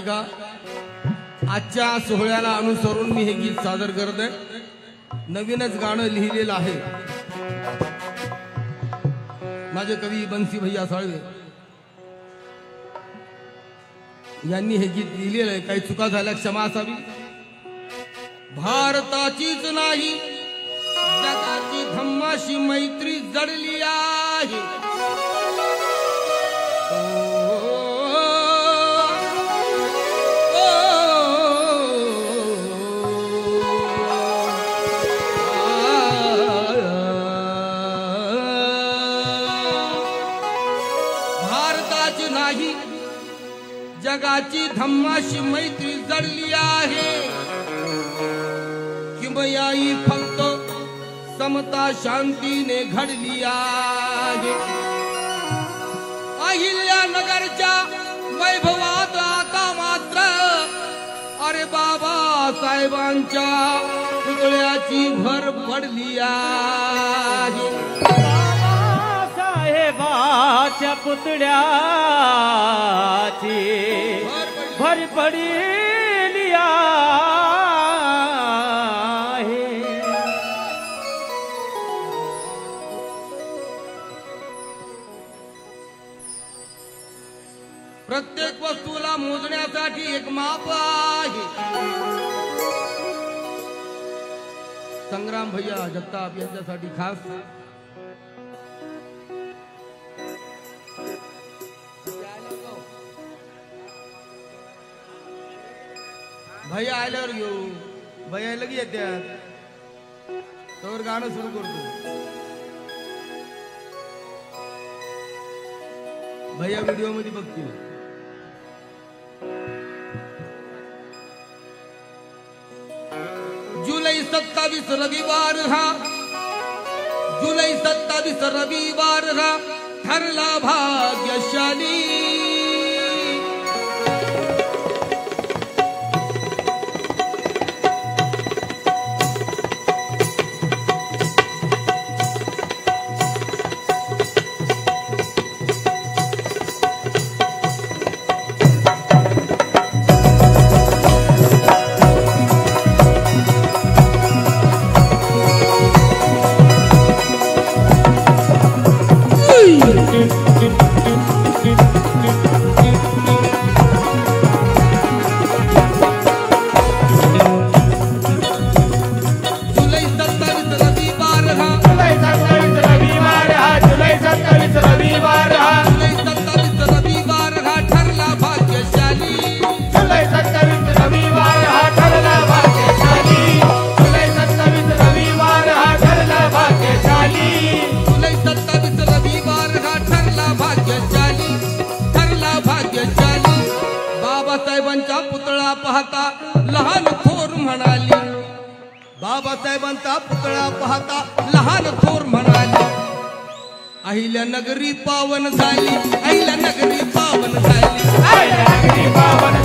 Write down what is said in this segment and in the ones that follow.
ऐका. आजच्या सोहळ्याला अनुसरून मी हे गीत सादर करत आहे. नवीनच गाणं लिहिलेलं आहे. माझे कवी बन्सी भैया साळवे यांनी हे गीत लिहिलेलं आहे. काही चुका झाल्या क्षमा असावी. भारताचीच नाही जगाची धम्माशी मैत्री जडली आहे. समता शांतीने घडली आहे. अहिल्या नगरच्या वैभवात आता मात्र अरे बाबा साहेबांच्या पुतळ्याची भर पडली आहे. साहेबाच्या पुतळ्याची प्रत्येक वस्तूला मोजण्यासाठी एक माप आहे. संग्राम भैया जगताप यांच्यासाठी खास. भैया आल्यावर घेऊ. भैया लगी येत्यात. तर गाणं सुरू करतो. भैया व्हिडिओमध्ये बघतील. सत्तावीस रविवार जुलै सत्तावीस रविवार ठरला भाग्यशाली आईला नगरी पावन झाली आईला नगरी पावन झाली. आईला नगरी पावन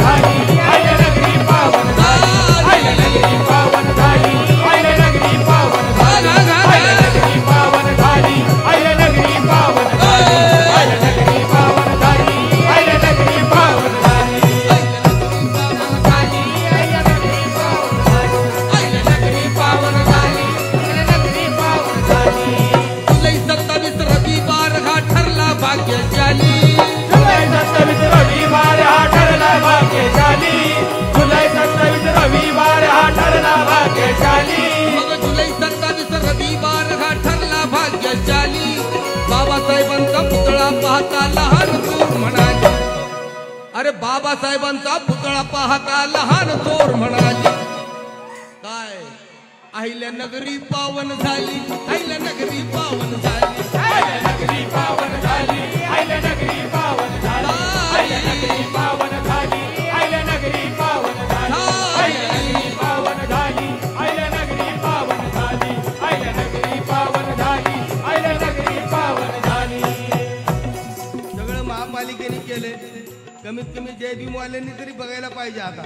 अरे बाबासाहेबांचा पुतळा पाहता लहान चोर म्हणाली काय? अहिल्या नगरी पावन झाली अहिल्या नगरी पावन झाली. आयला नगरी पावन झाली आयला नगरी पावन कमीत कमी जय भीमवाल्यांनी तरी बघायला पाहिजे आता.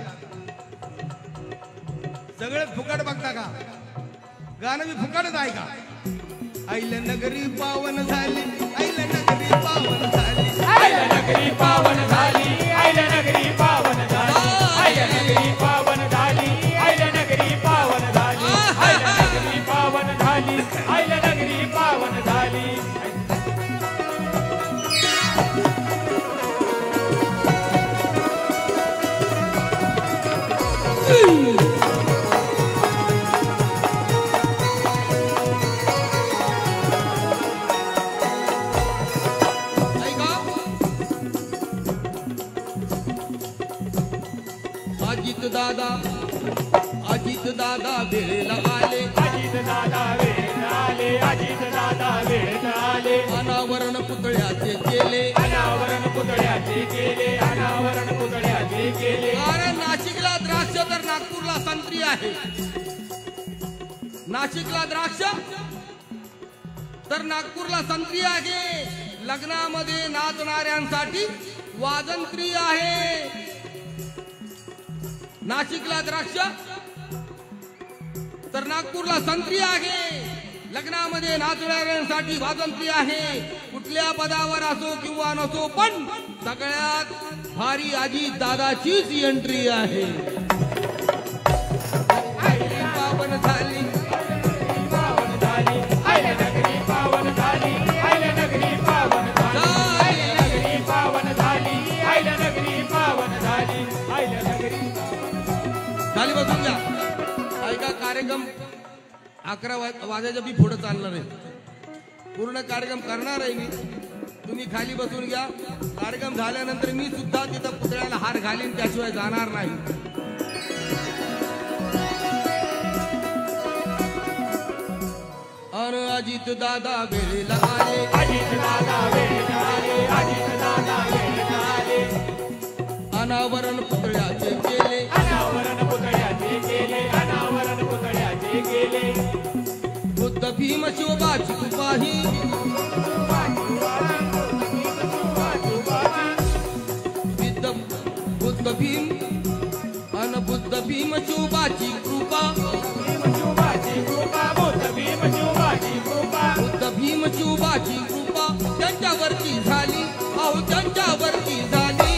सगळे फुकट बघता का? गाणं मी फुकटच आहे का? आईला नगरी पावन झाली आईला नगरी पावन झाली. आयला नगरी पावन झाली आयला नगरी पावन झाली झाली केले अनावरण पुतळ्याचे केले कारण नाशिकला द्राक्ष तर नागपूरला संत्री आहे. नाशिकला द्राक्ष तर नागपूरला संत्री आहे. लग्नामध्ये नाचणाऱ्यांसाठी वाजंत्री आहे. नाशिकला द्राक्ष तर नागपूरला संत्री आहे. लग्नामध्ये नाचणाऱ्यांसाठी स्वातंत्र्य आहे. कुठल्या पदावर असो किंवा नसो पण सगळ्यात भारी आजी दादाचीच एंट्री आहे. अकरा वा- वाजायच्या बी पुढे चालणार आहे. पूर्ण कार्यक्रम करणार आहे मी. तुम्ही खाली बसून घ्या. कार्यक्रम झाल्यानंतर मी सुद्धा तिथं पुतळ्याला हार घालीन त्याशिवाय जाणार नाही. अन अजित दादा वेळेला आले अजित दादा वेळ आले अजित दादा वेळ आले अनावरण पुतळ्याचे केले. बुद्ध भीम शिवबाची कृपाही बुद्ध भीम अन बुद्ध भीम शिवबाची कृपा। बुद्ध भीम शिवबाची कृपा कृपा त्यांच्यावरती झाली अहो त्यांच्यावरती झाली।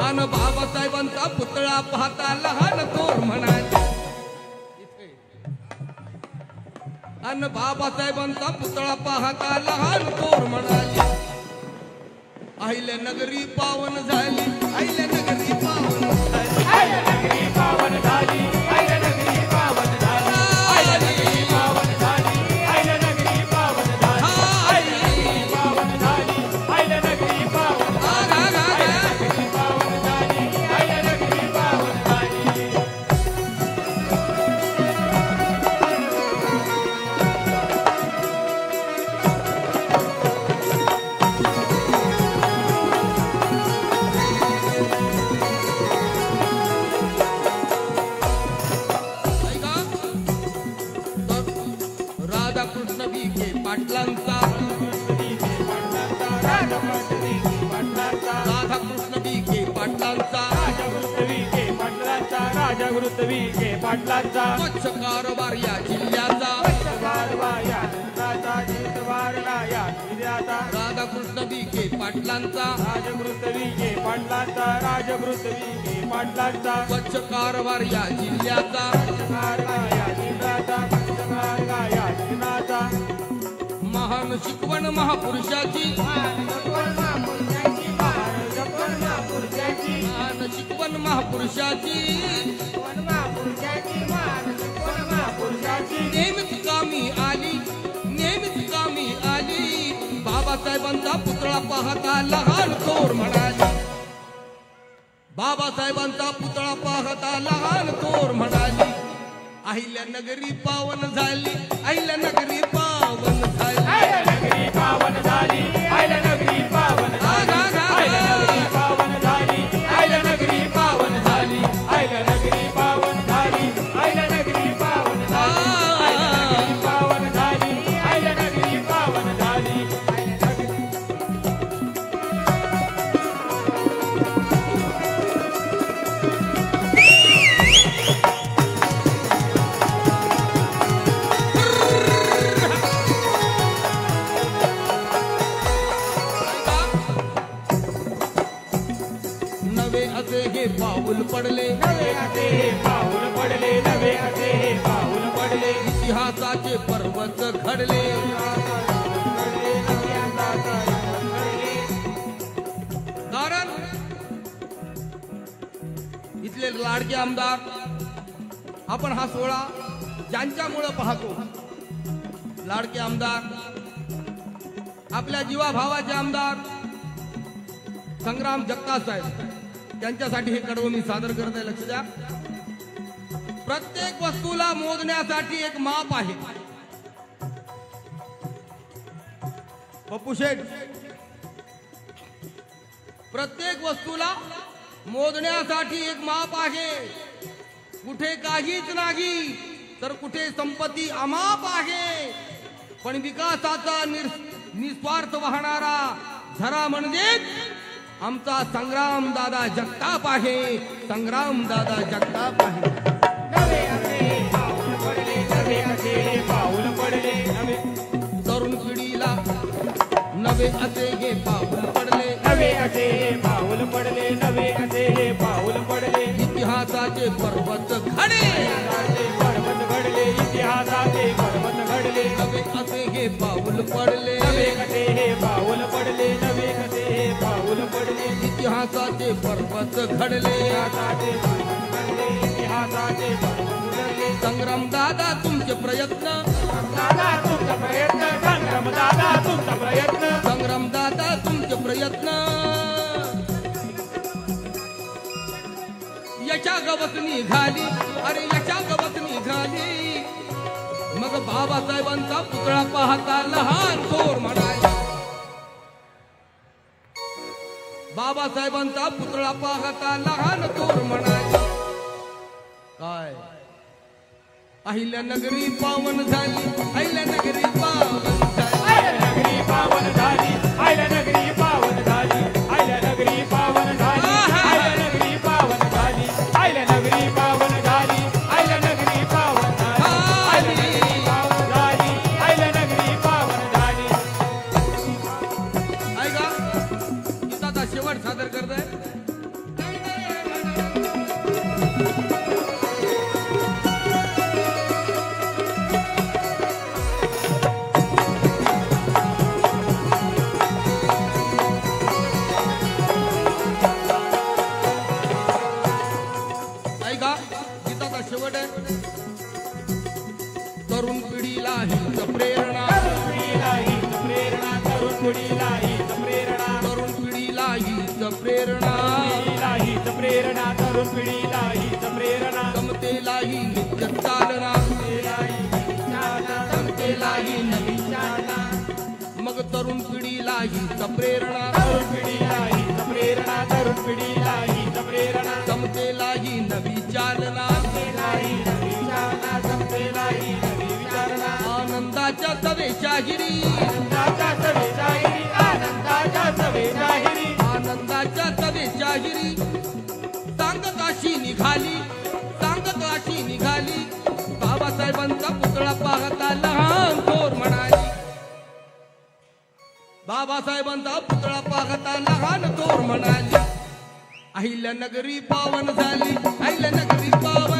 अन बाबासाहेबांचा पुतळा पाहता लहान अन बाबासाहेबांचा पुतळा पाहता लहान थोर म्हणाले. अहिल्या नगरी पावन झाली अहिल्या नगरी पावन झाली. आईला नगरी पावन झाली. पाटलांचा स्वच्छ कारभार या जिल्ह्याचा जिल्ह्याचा. राधाकृष्ण विखे पाटलांचा. राजगुरुत्वी के पाटलांचा राजगुरुत्वी के पाटलांचा. स्वच्छ कारभार जिल्ह्याचा. जिल्ह्याचा या जिल्ह्याचा. महान शिकवण महापुरुषाची. महान शिकवण महापुरुषाची. कामी आली. नेहमीच कामी आली. बाबासाहेबांचा पुतळा पाहता लहान थोर म्हणाली. बाबासाहेबांचा पुतळा पाहता लहान थोर म्हणाली. अहिल्या नगरी पावन झाली. अहिल्या नगरी पावन झाली. इथले लाडके आमदार आपण हा सोहळा ज्यांच्यामुळं पाहतो लाडके आमदार आपल्या जीवाभावाचे आमदार संग्राम जगताप साहेब त्यांच्यासाठी हे कडवं मी सादर करत आहे लक्ष द्या. प्रत्येक वस्तूला मोजण्यासाठी एक माप आहे. पप्पू शेठ प्रत्येक वस्तूला मोजण्यासाठी एक माप आहे. कुठे काहीच नाही तर कुठे संपत्ती अमाप आहे. पण विकासाचा निस्वार्थ वाहणारा झरा म्हणजे आमचा संग्राम दादा जगताप आहे. संग्राम दादा जगताप आहे. तरुण पिढीला नवे असे हे पाऊल पडले नवे असे पाऊल पडले नवे असे पाऊल पडले. इतिहासाचे पर्वत इतिहासाचे पर्वत घडले इतिहासाचे पर्वत घडले. नवे असे हे पाऊल पडले. नवे कसे हे पाऊल पडले नवे कसे हे पाऊल पडले. इतिहासाचे पर्वत घडले इतिहासाचे संग्राम दादा तुमचे प्रयत्न. दादा तुमचा प्रयत्न संग्राम दादा तुमचा प्रयत्न. संग्राम दादा तुमचे प्रयत्न. यशा गवत निघाली अरे यशा गवत निघाली. मग बाबासाहेबांचा पुतळा पाहता लहान थोर म्हणाले. बाबासाहेबांचा पुतळा पाहता लहान थोर म्हणाले. काय? अहिल्या नगरी पावन झाली अहिल्या नगरी पावन दिवसाचा शेवट आहे. तरुण पिढीला हित प्रेरणा. तरुण पिढीला हित प्रेरणा. तरुण पिढीला हित प्रेरणा हित प्रेरणा तरुण पिढीला हित प्रेरणा समतेलाही हित चालना. समतेलाही नवी तरुण पिढीला हीच प्रेरणा. तरुण पिढीला हीच प्रेरणा. तरुण पिढीला हीच प्रेरणा. समतेलाही नवी चालना. समतेलाही नवी बाबासाहेबांचा पुतळा पाहता लहान तोर म्हणाली अहिल्यानगरी पावन झाली अहिल्यानगरी पावन